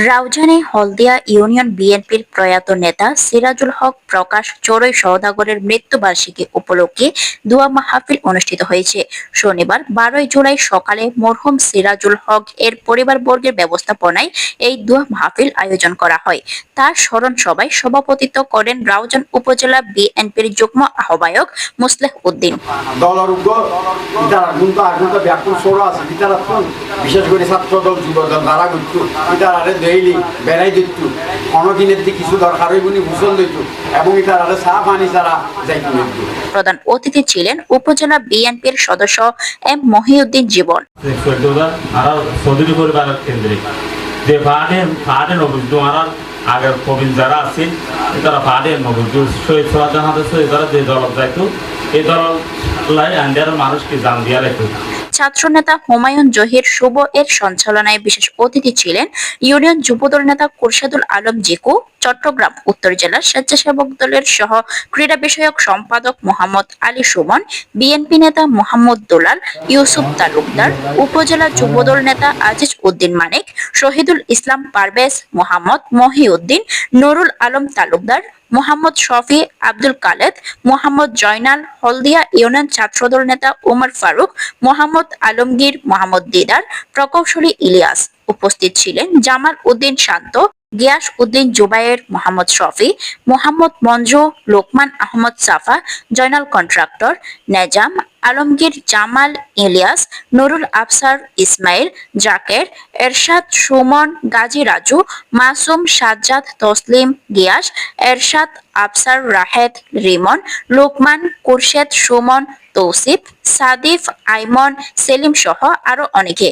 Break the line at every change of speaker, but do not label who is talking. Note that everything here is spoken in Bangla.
রাউজানে হলদিয়া ইউনিয়ন বিএনপির প্রয়াত নেতা সিরাজুল হক প্রকাশ চড়ই সওদাগরের মৃত্যুবার্ষিকী উপলক্ষে দোয়া মাহফিল অনুষ্ঠিত হয়েছে। শনিবার বারোই জুলাই সকালে মরহুম সিরাজুল হক এর পরিবারবর্গের ব্যবস্থাপনায় এই দোয়া মাহফিল আয়োজন করা হয়। তার স্মরণ সভায় সভাপতিত্ব করেন রাউজান উপজেলা বিএনপির যুগ্ম আহ্বায়ক মুসলেহ উদ্দিন।
বিশেষ করে ছাত্র দল যুব দল তারা ডেইলি বেড়াই দিত অনদিনের দিকে কিছু দরকার হইব নি ভূষণ দিত এবং ইতারারে চা পানি তারা যাইতে
প্রধান অতিথি ছিলেন উপজেলা বিএনপির সদস্য এম মহিউদ্দিন জীবন।
যে আগের প্রবীণ যারা আছে তারা শহীদ তারা যে দল যাইতো এই দল লাই আন্ডিয়ার মানুষকে জান দিয়া রাখতো
ছাত্রনেতা হুমায়ুন জহির শুভ এর সঞ্চালনায় বিশেষ অতিথি ছিলেন ইউনিয়ন যুবদল নেতা কুরশাদুল আলম জিকু, চট্টগ্রাম উত্তর জেলার স্বেচ্ছাসেবক দলের সহ ক্রীড়া বিষয়ক সম্পাদক মোহাম্মদ আলী সুমন, বিএনপি নেতা মোহাম্মদ দোলাল, ইউসুফ তালুকদার, উপজেলা যুবদল নেতা আজিজ উদ্দিন মানিক, শহীদুল ইসলাম পারভেজ মোহাম্মদ মহিউদ্দিন, নুরুল আলম তালুকদার মোহাম্মদ শফি, আব্দুল কালেদ, মোহাম্মদ জয়নাল হলদিয়া, ইউনিয়ন ছাত্রদল নেতা ওমর ফারুক, মোহাম্মদ আলমগীর, মোহাম্মদ দিদার, প্রকৌশলী ইলিয়াস উপস্থিত ছিলেন। জামাল উদ্দিন শান্ত গিয়াস উদ্দিন জুবায়ের, মোহাম্মদ শফি, মোহাম্মদ মঞ্জু, লোকমান আহমদ সাফা, জয়নাল কন্ট্রাক্টর, নেজাম, আলমগীর জামাল ইলিয়াস, নুরুল আফসার ইসমাইল, জাকের, এরশাদ সুমন, গাজী রাজু, মাসুম সাজ্জাদ তসলিম গিয়াস, এরশাদ আফসার রাহেদ রিমন, লোকমান কুরশেদ সুমন তৌসিফ, সাদিফ আইমন সেলিম সহ আরও অনেকে।